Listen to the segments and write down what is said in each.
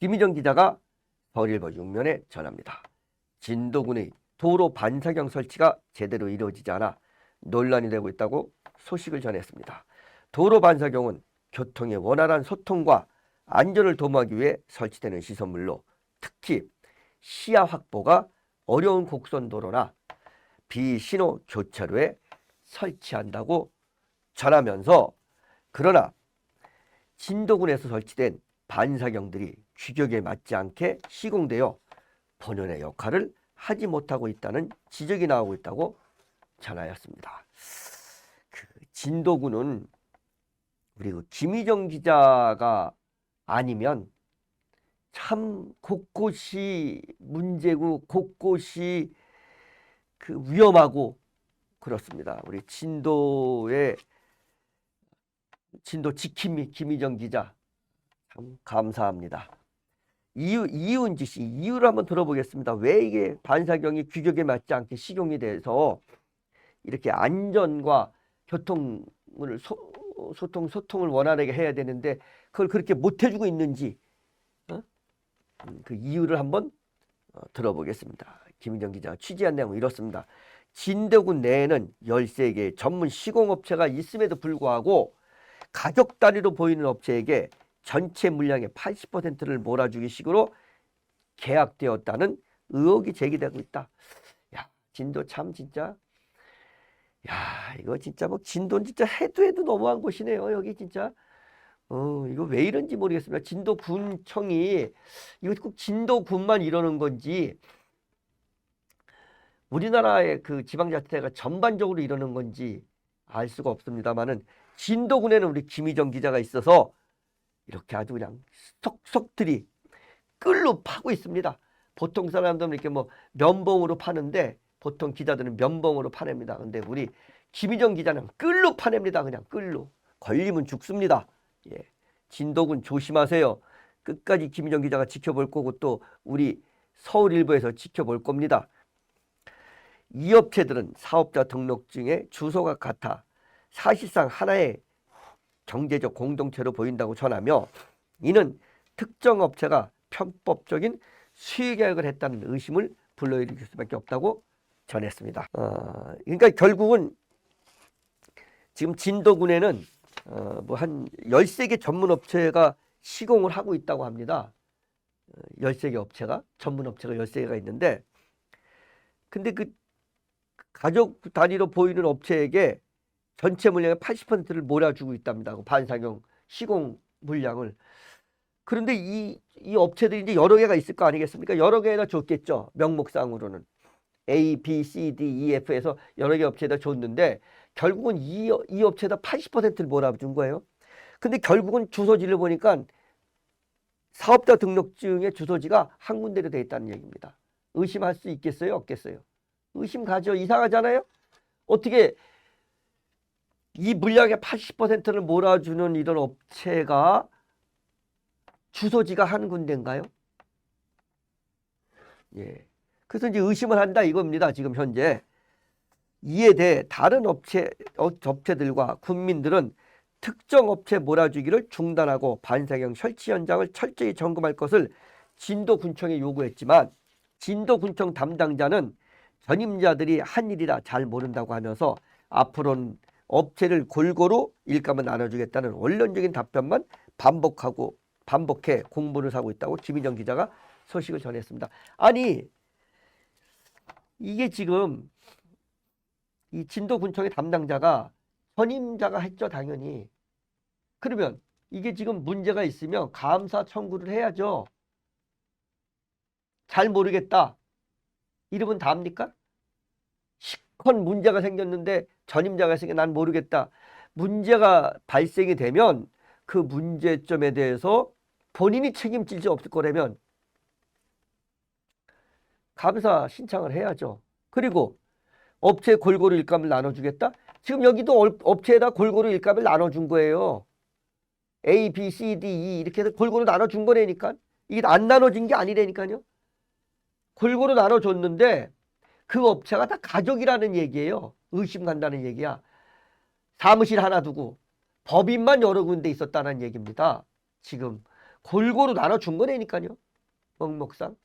김희정 기자가 서울일보 6면에 전합니다. 진도군의 도로 반사경 설치가 제대로 이루어지지 않아 논란이 되고 있다고 소식을 전했습니다. 도로 반사경은 교통의 원활한 소통과 안전을 도모하기 위해 설치되는 시설물로 특히 시야 확보가 어려운 곡선 도로나 비신호 교차로에 설치한다고 전하면서 그러나 진도군에서 설치된 반사경들이 규격에 맞지 않게 시공되어 본연의 역할을 하지 못하고 있다는 지적이 나오고 있다고 전하였습니다. 그 진도군은 우리 그 김희정 기자가 아니면 참 곳곳이 문제고 곳곳이 그 위험하고 그렇습니다. 우리 진도의 진도 지킴이 김희정 기자 참 감사합니다. 이유 이유인지 씨 이유를 한번 들어보겠습니다. 왜 이게 반사경이 규격에 맞지 않게 식용이 돼서 이렇게 안전과 교통을 소, 소통 소통을 원활하게 해야 되는데 그걸 그렇게 못 해주고 있는지 어? 음, 그 이유를 한번 어, 들어보겠습니다. 김인정 기자가 취재한 내용은 이렇습니다. 진도군 내에는 13개 전문 시공업체가 있음에도 불구하고 가격 단위로 보이는 업체에게 전체 물량의 80%를 몰아주기 식으로 계약되었다는 의혹이 제기되고 있다. 야, 진도 참 진짜 야, 이거 진짜 뭐 진도는 진짜 해도 해도 너무한 곳이네요. 여기 진짜. 어, 이거 왜 이런지 모르겠습니다. 진도군청이 이거 꼭 진도군만 이러는 건지 우리나라의 그 지방자치대가 전반적으로 이러는 건지 알 수가 없습니다만은 진도군에는 우리 김희정 기자가 있어서 이렇게 아주 그냥 속속들이 끌로 파고 있습니다. 보통 사람들은 이렇게 뭐 면봉으로 파는데 보통 기자들은 면봉으로 파냅니다. 근데 우리 김희정 기자는 끌로 파냅니다. 그냥 끌로. 걸리면 죽습니다. 예. 진도군 조심하세요. 끝까지 김희정 기자가 지켜볼 거고 또 우리 서울일보에서 지켜볼 겁니다. 이 업체들은 사업자 등록증에 주소가 같아 사실상 하나의 경제적 공동체로 보인다고 전하며 이는 특정 업체가 편법적인 수의 계획을 했다는 의심을 불러일으킬 수밖에 없다고 전했습니다. 어, 그러니까 결국은 지금 진도군에는 어, 뭐한 13개 전문 업체가 시공을 하고 있다고 합니다. 어, 13개 업체가 전문 업체가 13개가 있는데 근데 그 가족 단위로 보이는 업체에게 전체 물량의 80%를 몰아주고 있답니다. 그 반사경 시공 물량을. 그런데 이, 이 업체들이 이제 여러 개가 있을 거 아니겠습니까? 여러 개나 줬겠죠. 명목상으로는. A, B, C, D, E, F에서 여러 개 업체에다 줬는데 결국은 이, 이 업체에다 80%를 몰아준 거예요. 근데 결국은 주소지를 보니까 사업자 등록증의 주소지가 한 군데로 되어 있다는 얘기입니다. 의심할 수 있겠어요? 없겠어요? 의심 가죠. 이상하잖아요? 어떻게 이 물량의 80%를 몰아주는 이런 업체가 주소지가 한 군데인가요? 예. 그래서 이제 의심을 한다 이겁니다. 지금 현재. 이에 대해 다른 업체, 어, 업체들과 군민들은 특정 업체 몰아주기를 중단하고 반사경 설치 현장을 철저히 점검할 것을 진도군청에 요구했지만 진도군청 담당자는 전임자들이 한 일이라 잘 모른다고 하면서 앞으로는 업체를 골고루 일감을 나눠주겠다는 원론적인 답변만 반복하고 반복해 공분을 사고 있다고 김인정 기자가 소식을 전했습니다. 아니 이게 지금 이 진도군청의 담당자가 선임자가 했죠 당연히. 그러면 이게 지금 문제가 있으면 감사 청구를 해야죠. 잘 모르겠다. 이러면 다 합니까? 시컷 문제가 생겼는데 전임자가 있으니까 난 모르겠다. 문제가 발생이 되면 그 문제점에 대해서 본인이 책임질 수 없을 거라면 감사 신청을 해야죠. 그리고 업체 골고루 일감을 나눠주겠다? 지금 여기도 업- 업체에다 골고루 일감을 나눠준 거예요. A, B, C, D, E 이렇게 해서 골고루 나눠준 거라니까. 이게 안 나눠진 게 아니라니까요. 골고루 나눠줬는데 그 업체가 다 가족이라는 얘기예요. 의심 간다는 얘기야. 사무실 하나 두고 법인만 여러 군데 있었다는 얘기입니다. 지금 골고루 나눠준 거라니까요. 먹먹상.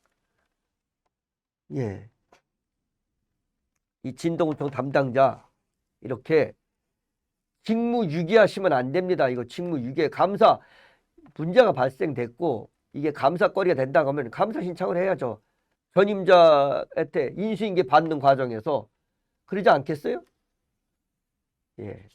예. 이 진동구청 담당자 이렇게 직무 유기하시면 안 됩니다. 이거 직무 유기 감사 문제가 발생됐고 이게 감사거리가 된다고 하면 감사 신청을 해야죠. 전임자한테 인수인계 받는 과정에서 그러지 않겠어요? 예.